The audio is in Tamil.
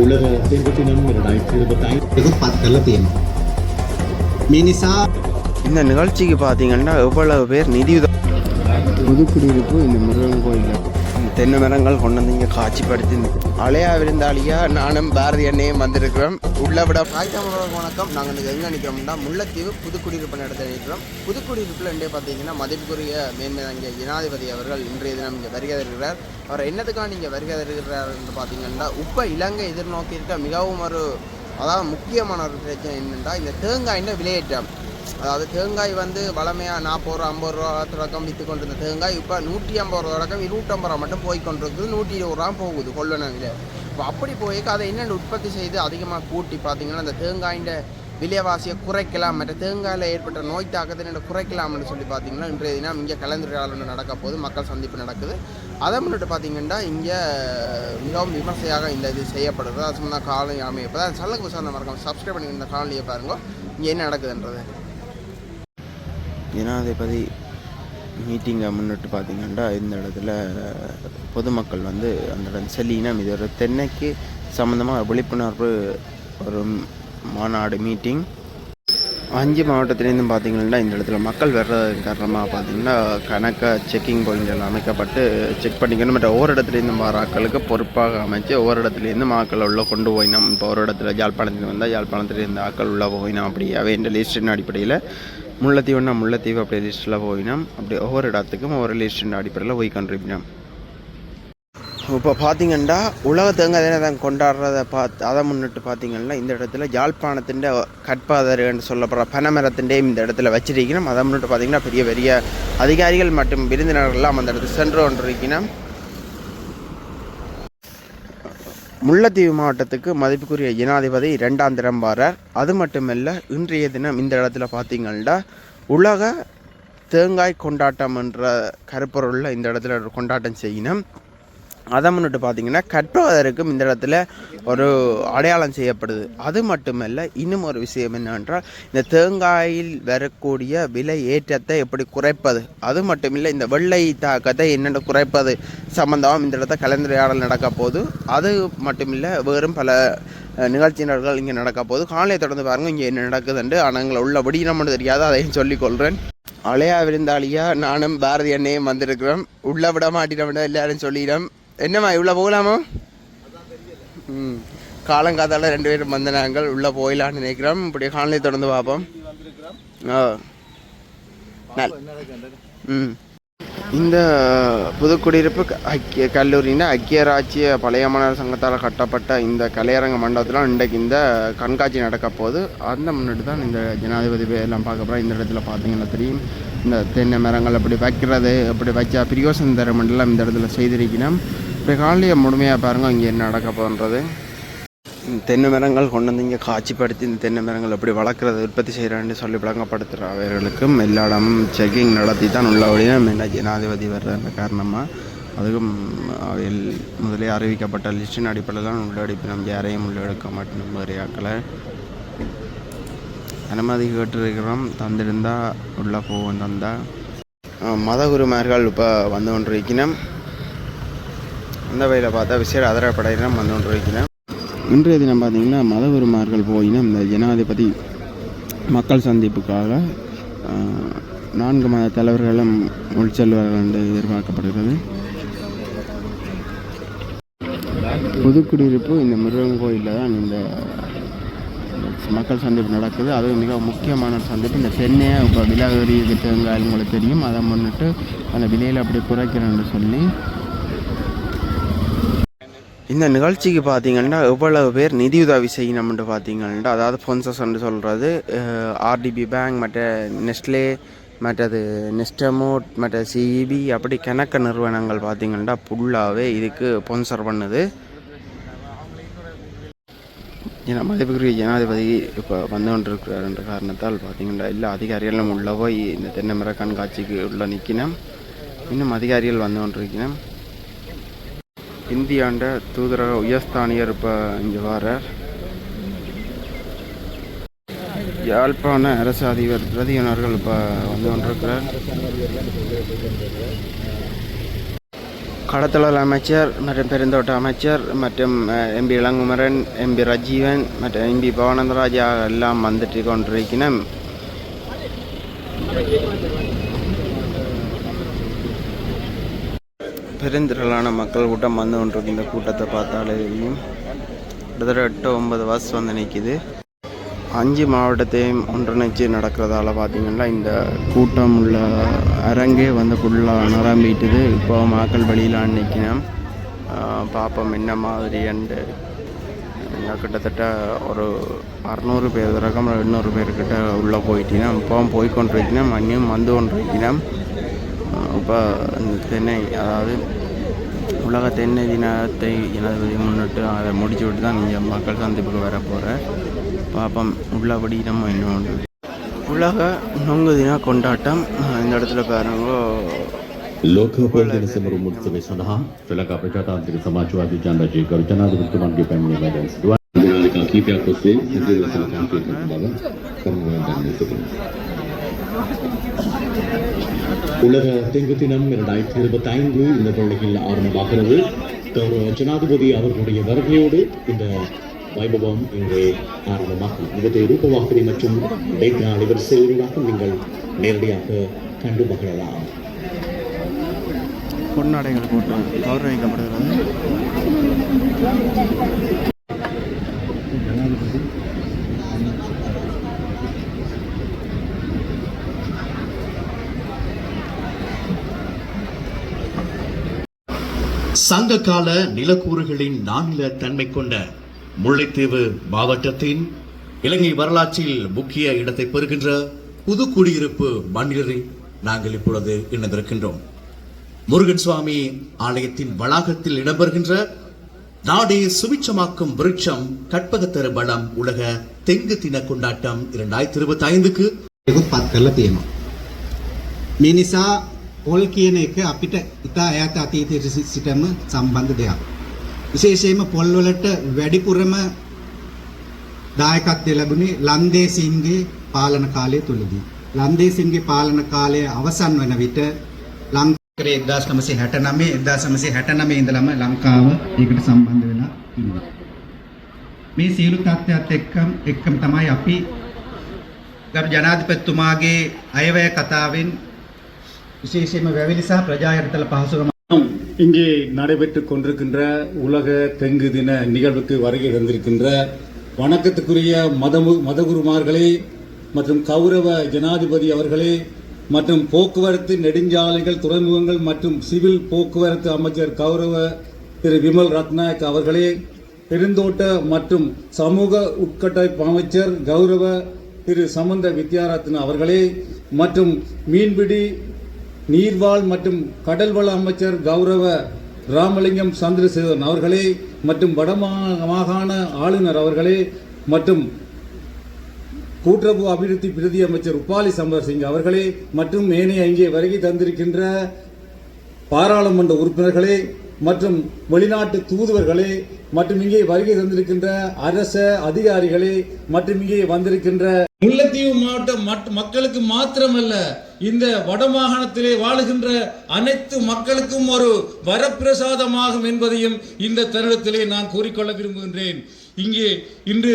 உலக தேர்வு தினம் இரண்டாயிரத்தி இருபத்தி ஐந்து இந்த நிகழ்ச்சிக்கு பார்த்தீங்கன்னா எவ்வளவு பேர் நிதியுதவி புதுக்குடியிருப்பு இந்த முருகன் கோயிலில். தென்னை மரங்கள் கொண்டு வந்து இங்கே காட்சிப்படுத்தி அலையா விருந்தாளியா நானும் பாரதி அண்ணையும் வந்திருக்கிறோம். உள்ள விட ஹாய் வணக்கம். நாங்கள் இன்றைக்கி எங்கே நிற்கிறோம்னா முல்லைத்தீவு புதுக்குடியிருப்பு நடத்த நிற்கிறோம். புதுக்குடியிருப்பில் இன்றைய பார்த்தீங்கன்னா மதிப்புக்குரிய மேன்மை இங்கே ஜனாதிபதி அவர்கள் இன்றைய தினம் இங்கே வருகை தருகிறார். அவர் என்னத்துக்காக நீங்கள் வருகை தருகிறார் என்று பார்த்தீங்கன்னா இப்போ இலங்கை எதிர்நோக்கி இருக்க மிகவும் ஒரு அதாவது முக்கியமான ஒரு பிரச்சனை என்னென்னா இந்த தேங்காயின் விலையேற்றம். அதாவது தேங்காய் வந்து வளமையாக நாற்பது ரூபா ஐம்பது ரூபா தொடக்கம் விற்று கொண்டிருந்த தேங்காய் இப்போ நூற்றி ஐம்பது ரூபா தொடக்கம் இருநூற்றம்பது ரூபா மட்டும் போய் கொண்டிருக்குது. நூற்றி இருபது ரூபா போகுது கொள்ளனவில. இப்போ அப்படி போய் அதை என்னென்ன உற்பத்தி செய்து அதிகமாக கூட்டி பார்த்தீங்கன்னா அந்த தேங்காயின் விலைவாசியை குறைக்கலாம் மற்ற தேங்காயில் ஏற்பட்ட நோய் தாக்கத்தை என்ன குறைக்கலாம்னு சொல்லி பார்த்தீங்கன்னா இன்றைய தினம் இங்கே கலந்துரையாடல் நடக்க போது மக்கள் சந்திப்பு நடக்குது. அதை முன்னிட்டு பார்த்தீங்கன்னா இங்கே மிகவும் விமர்சையாக இந்த இது செய்யப்படுது. அது சொன்ன காலை அமைப்பு தான் சல்லக்கு விசாரணை மறக்காம சப்ஸ்கிரைப் பண்ணி இந்த காலையை பாருங்க. இங்கே என்ன நடக்குதுன்றது? ஜனாதிபதி மீட்டிங்கை முன்னிட்டு பார்த்தீங்கன்னா இந்த இடத்துல பொதுமக்கள் வந்து அந்த இடம் செல்லினம் இது ஒரு தென்னைக்கு சம்மந்தமாக விழிப்புணர்வு ஒரு மாநாடு மீட்டிங் அஞ்சு மாவட்டத்திலேருந்து பார்த்தீங்கன்னா இந்த இடத்துல மக்கள் வர்றது காரணமாக பார்த்தீங்கன்னா கணக்காக செக்கிங் பாயிண்ட்கள் அமைக்கப்பட்டு செக் பண்ணிக்கணும். மற்ற ஒவ்வொரு இடத்துலேருந்து வர பொறுப்பாக அமைச்சு ஒவ்வொரு இடத்துலேருந்து மக்கள் உள்ளே கொண்டு போயினோம். இப்போ ஒரு இடத்துல யாழ்ப்பாணத்தில் வந்தால் யாழ்ப்பாணத்துலேருந்து ஆக்கள் உள்ளே போயினோம் அப்படியே. வேண்ட லிஸ்டின் அடிப்படையில் முல்லைத்தீவுனா முல்லைத்தீவு அப்படி லிஸ்ட்டில் போயினோம். அப்படியே ஒவ்வொரு இடத்துக்கும் ஒவ்வொரு லிஸ்டின் அடிப்படையில் போய் கண்டுபிடினோம் இப்போ பார்த்தீங்கன்னா உலகத்தங்க தான் கொண்டாடுறத பார்த்து அதை முன்னிட்டு பார்த்தீங்கன்னா இந்த இடத்துல யாழ்ப்பாணத்தின் கட்பாதருன்னு சொல்லப்படுற பனமரத்தின்டையும் இந்த இடத்துல வச்சிருக்கணும் அதை முன்னிட்டு பார்த்தீங்கன்னா பெரிய பெரிய அதிகாரிகள் மற்றும் விருந்தினர்கள்லாம் அந்த இடத்துல சென்று கொண்டிருக்கணும் முல்லைத்தீவு மாவட்டத்துக்கு மதிப்புக்குரிய ஜனாதிபதி ரெண்டாம் தினம் வரார். அது மட்டுமல்ல இன்றைய தினம் இந்த இடத்துல பார்த்தீங்கன்னா உலக தேங்காய் கொண்டாட்டம் என்ற கருப்பொருளில் இந்த இடத்துல ஒரு கொண்டாட்டம் செய்யணும். அதை முன்னிட்டு பார்த்தீங்கன்னா கற்றோதருக்கும் இந்த இடத்துல ஒரு அடையாளம் செய்யப்படுது. அது மட்டுமல்ல இன்னும் ஒரு விஷயம் என்னவென்றால் இந்த தேங்காயில் வரக்கூடிய விலை ஏற்றத்தை எப்படி குறைப்பது? அது மட்டுமில்லை இந்த வெள்ளை தாக்கத்தை என்னென்ன குறைப்பது சம்பந்தமாக இந்த இடத்த கலந்துரையாடல் நடக்க போது அது மட்டுமில்லை வேறும் பல நிகழ்ச்சியினர்கள் இங்கே நடக்க போது காலையை தொடர்ந்து பாருங்க இங்கே என்ன நடக்குதுண்டு ஆனால் எங்களை உள்ள விடினம்னு தெரியாது அதையும் சொல்லிக்கொள்கிறேன் அலையா விருந்தாளியா நானும் பாரதி அண்ணையும் வந்திருக்கிறோம். உள்ள விட மாட்டினோம் எல்லாரும் சொல்லிடும். என்னம்மா இவ்வளோ போகலாமா? ம் காலங்காத்தால ரெண்டு பேரும் வந்த நாங்கள் உள்ளே போயிடலான்னு நினைக்கிறோம். இப்படி காலனி தொடர்ந்து பார்ப்போம். ஆ. நல் ம். இந்த புதுக்குடியிருப்பு குடியிருப்பு ஐக்கிய கல்லூரின்னா ஐக்கிய ராஜ்ய பழைய மாணவர் சங்கத்தால் கட்டப்பட்ட இந்த கலையரங்க மண்டபத்தில் இன்றைக்கு இந்த கண்காட்சி நடக்க போகுது. அந்த முன்னாடி தான் இந்த ஜனாதிபதி எல்லாம் பார்க்க போகிறோம் இந்த இடத்துல பார்த்தீங்கன்னா தெரியும். இந்த தென்னை மரங்கள் அப்படி வைக்கிறது அப்படி வச்சா பிரியோசன மண்டலம் இந்த இடத்துல செய்திருக்கணும். இப்போ காலையை முழுமையாக பாருங்கள் இங்கே என்ன நடக்க போன்றது தென்னை மரங்கள் கொண்டு வந்து இங்கே காட்சிப்படுத்தி இந்த தென்னை மரங்கள் எப்படி வளர்க்குறது உற்பத்தி செய்கிறான்னு சொல்லி விளங்கப்படுத்துகிற அவர்களுக்கும் எல்லா இடமும் செக்கிங் நடத்தி தான் உள்ள வழியும் என்ன ஜனாதிபதி வர்ற காரணமாக அதுக்கும் அவையில் முதலே அறிவிக்கப்பட்ட லிஸ்டின் அடிப்படையில் தான் உள்ளடிப்பு நம்ம யாரையும் உள்ளெடுக்க மாட்டோம் ஏரியாக்களை அனுமதி கேட்டிருக்கிறோம் தந்திருந்தா உள்ளே போவோம் தந்தா. மதகுருமார்கள் இப்போ வந்து கொண்டிருக்கணும் அந்த வகையில் பார்த்தா விசேட அதரப்படையினம் வந்து கொண்டிருக்கணும் இன்றைய தினம் பார்த்திங்கன்னா மதவெருமார்கள் போயினா இந்த ஜனாதிபதி மக்கள் சந்திப்புக்காக நான்கு மத தலைவர்களும் உள்செல்வார்கள் என்று எதிர்பார்க்கப்படுகிறது. புதுக்குடியிருப்பு இந்த முருகன் கோயிலில் தான் இந்த மக்கள் சந்திப்பு நடக்குது. அது மிக முக்கியமான சந்திப்பு. இந்த தென்னையை இப்போ விலை ஏறி தேங்காய் உங்களுக்கு தெரியும். அதை முன்னிட்டு அந்த விலையில் அப்படி குறைக்கிறேன்னு சொல்லி இந்த நிகழ்ச்சிக்கு பார்த்தீங்கன்னா எவ்வளவு பேர் நிதியுதவி செய்யணும்னு பார்த்தீங்கன்னா அதாவது ஸ்பான்சர்ஸ்ன்னு சொல்கிறது ஆர்டிபி பேங்க் மற்ற நெஸ்ட்லே மற்றது நெஸ்டமோட் மற்ற சிஇபி அப்படி கணக்க நிறுவனங்கள் பார்த்தீங்கன்னா ஃபுல்லாகவே இதுக்கு ஸ்பான்சர் பண்ணுது. ஏன்னா மதிப்புக்குரிய ஜனாதிபதி இப்போ வந்து கொண்டிருக்கிறார் என்ற காரணத்தால் பார்த்தீங்கன்னா எல்லா அதிகாரிகளும் உள்ள போய் இந்த தென்னை மர கண்காட்சிக்கு உள்ள நிற்கினோம் இன்னும் அதிகாரிகள் வந்து கொண்டிருக்கணும். இந்தியாண்ட தூதரக உயர்ஸ்தானியர் இப்போ இங்கே வரார் யாழ்ப்பாண அரசு அதிபர் பிரதியினர்கள் இப்போ வந்து கொண்டிருக்கிறார். கடத்தலால் அமைச்சர் மற்றும் பெருந்தோட்ட அமைச்சர் மற்றும் எம்பி இளங்குமரன் எம்பி ரஜீவன் மற்றும் எம்பி பவானந்தராஜா எல்லாம் வந்துட்டு கொண்டிருக்கணும் பெருந்திரளான மக்கள் கூட்டம் வந்து கொண்டிருக்கு இந்த கூட்டத்தை பார்த்தாலே தெரியும். கிட்டத்தட்ட எட்டு ஒன்பது பஸ் வந்து நிற்கிது அஞ்சு மாவட்டத்தையும் ஒன்றிணைச்சு நடக்கிறதால பார்த்தீங்கன்னா இந்த கூட்டம் உள்ள அரங்கே வந்து ஃபுல்லாக நிரம்பிட்டுது. இப்போ மக்கள் வெளியில் நிற்கணும் பார்ப்போம் என்ன மாதிரி அண்டு இங்கே கிட்டத்தட்ட ஒரு அறநூறு பேர் ரகம் எண்ணூறு பேர்கிட்ட உள்ளே போயிட்டீங்கன்னா இப்போ போய் கொண்டிருக்கணும் அங்கேயும் வந்து கொண்டிருக்கணும் இப்போ தென்னை அதாவது உலக தென்னை தினத்தை ஜனாதிபதி முன்னிட்டு அதை முடிச்சு விட்டு தான் இங்கே மக்கள் சந்திப்புக்கு வர போகிற பாப்பம் உள்ளபடி நம்ம இன்னொன்று உலக நொங்கு தின கொண்டாட்டம் இந்த இடத்துல பாருங்க. लोकपाल दिवस में உலக தெங்கு தினம் இரண்டாயிரத்தி இருபத்தி ஐந்து இந்த தொழிலில் ஆரம்பமாகிறது. கௌரவ ஜனாதிபதி அவர்களுடைய வருகையோடு இந்த வைபவம் இங்கே ஆரம்பமாகும். இவற்றை ரூபவாக்கினி மற்றும் டேட்டா அலைவரிசையூடாக நீங்கள் நேரடியாக கண்டு மகிழலாம். பொன்னாடைகள் போட்டு கௌரவிக்கப்படுகிறது. சங்ககால நிலக்கூறுகளின் நானில தன்மை கொண்ட முல்லைத்தீவு மாவட்டத்தின் இலங்கை வரலாற்றில் முக்கிய இடத்தை பெறுகின்ற புது குடியிருப்பு மண்ணிலில் நாங்கள் இப்பொழுது இணைந்திருக்கின்றோம் முருகன் சுவாமி ஆலயத்தின் வளாகத்தில் இடம்பெறுகின்ற நாடே சுபிச்சமாக்கும் விருட்சம் கற்பகத்தரு பலம் உலக தெங்கு தின கொண்டாட்டம் இரண்டாயிரத்தி இருபத்தி ஐந்துக்கு ඒකුත් පත් කරලා තියෙනවා. මේ නිසා පොල් කියන එක අපිට ඉතා ඈත අතීතයට සි- සිටම සම්බන්ධ දෙයක්. විශේෂයෙන්ම පොල් වලට වැඩිපුරම දායකත්වය ලැබුණේ ලන්දේසින්ගේ පාලන කාලය තුලදී. ලන්දේසින්ගේ පාලන කාලය අවසන් වන විට ලංකාවේ 1969 1969 ඉඳලම ලංකාව ඒකට සම්බන්ධ වෙලා ඉන්නවා. මේ සියලු තත්ත්වයත් එක්කම එක්කම තමයි අපි ගරු ජනාධිපතිතුමාගේ අයවැය කතාවෙන් විශේෂයෙන්ම වැවිලි සහ ප්‍රජා යටතල පහසුකම් ஆம், இங்கே நடைபெற்றுக் கொண்டிருக்கின்ற உலக தெங்கு தின நிகழ்வுக்கு வருகை தந்திருக்கின்ற வணக்கத்துக்குரிய மதமு மதகுருமார்களே மற்றும் கௌரவ ஜனாதிபதி அவர்களே மற்றும் போக்குவரத்து நெடுஞ்சாலைகள் துறைமுகங்கள் மற்றும் சிவில் போக்குவரத்து அமைச்சர் கௌரவ திரு விமல் ரத்நாயக் அவர்களே பெருந்தோட்ட மற்றும் சமூக உட்கட்டமைப்பு அமைச்சர் கௌரவ திரு சமந்த வித்யாரத்ன அவர்களே மற்றும் மீன்பிடி நீர்வாழ் மற்றும் கடல்வள அமைச்சர் கௌரவ ராமலிங்கம் சந்திரசேகரன் அவர்களே மற்றும் வடமா மாகாண ஆளுநர் அவர்களே மற்றும் கூட்டுறவு அபிவிருத்தி பிரதி அமைச்சர் உப்பாலி சம்பர் சிங் அவர்களே மற்றும் மேனே அங்கே வருகை தந்திருக்கின்ற பாராளுமன்ற உறுப்பினர்களே மற்றும் வெளிநாட்டு தூதுவர்களே மற்றும் இங்கே வருகை தந்திருக்கின்ற அரச அதிகாரிகளே மற்றும் இங்கே வந்திருக்கின்ற முல்லைத்தீவு மாவட்ட மக்களுக்கு மாத்திரமல்ல இந்த வடமாகாணத்திலே வாழுகின்ற அனைத்து மக்களுக்கும் ஒரு வரப்பிரசாதமாகும் என்பதையும் இந்த தருணத்திலே நான் கூறிக்கொள்ள விரும்புகின்றேன். இங்கே இன்று